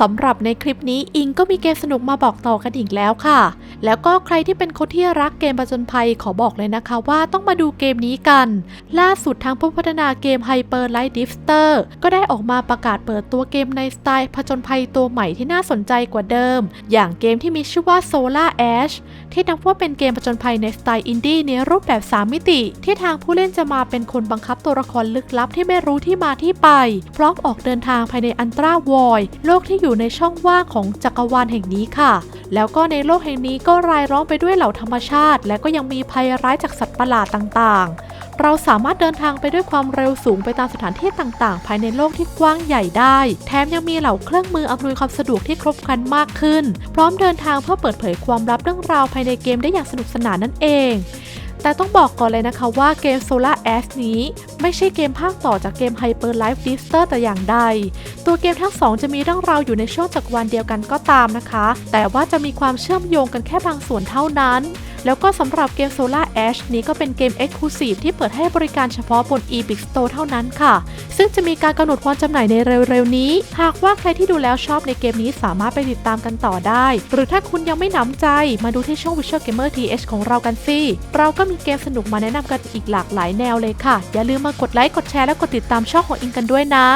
สำหรับในคลิปนี้อิงก็มีเกมสนุกมาบอกต่อกันอีกแล้วค่ะ แล้วก็ใครที่เป็นคนที่รักเกมประจนภัยขอบอกเลยนะคะว่าต้องมาดูเกมนี้กัน ล่าสุดทางผู้พัฒนาเกม Hyper Light Drifter ก็ได้ออกมาประกาศเปิดตัวเกมในสไตล์ผจญภัยตัวใหม่ที่น่าสนใจกว่าเดิม อย่างเกมที่มีชื่อว่า Solar Ash ที่นับว่าเป็นเกมผจญภัยในสไตล์อินดี้ในรูปแบบ 3 มิติ ที่ทางผู้เล่นจะมาเป็นคนบังคับตัวละครลึกลับที่ไม่รู้ที่มาที่ไป พร้อมออกเดินทางภายในอันตราวอยโลกที่อยู่ในช่องว่างของจักรวาลแห่งนี้ค่ะ แล้วก็ในโลกแห่งนี้ก็รายล้อมไปด้วยเหล่าธรรมชาติ และก็ยังมีภัยร้ายจากสัตว์ประหลาดต่างๆ เราสามารถเดินทางไปด้วยความเร็วสูงไปตามสถานที่ต่างๆ ภายในโลกที่กว้างใหญ่ได้ แถมยังมีเหล่าเครื่องมืออำนวยความสะดวกที่ครบครันมากขึ้น พร้อมเดินทางเพื่อเปิดเผยความลับเรื่องราวภายในเกมได้อย่างสนุกสนานนั่นเอง แต่ต้องบอกก่อนเลยนะคะว่าเกม Solar Ash นี้ ไม่ใช่เกมภาคต่อจากเกม Hyper Life Drifter แต่อย่างใด ตัวเกมทั้งสองจะมีเรื่องราวอยู่ในช่วงจักรวาลเดียวกันก็ตามนะคะ แต่ว่าจะมีความเชื่อมโยงกันแค่บางส่วนเท่านั้น แล้วก็สำหรับเกม Solar Ash นี้ก็เป็นเกม Exclusive ที่เปิดให้บริการเฉพาะบน Epic Store เท่านั้นค่ะ ซึ่งจะมีการกำหนดวันจำหน่ายในเร็วๆนี้ หากว่าใครที่ดูแล้วชอบในเกมนี้สามารถไปติดตามกันต่อได้ หรือถ้าคุณยังไม่หนำใจมาดูที่ช่อง Visual Gamer TH ของเรากันสิ เราก็มีเกมสนุกมาแนะนำกันอีกหลากหลายแนวเลยค่ะ อย่าลืมมากดไลค์กดแชร์และกดติดตามช่องของอิงกันด้วยนะ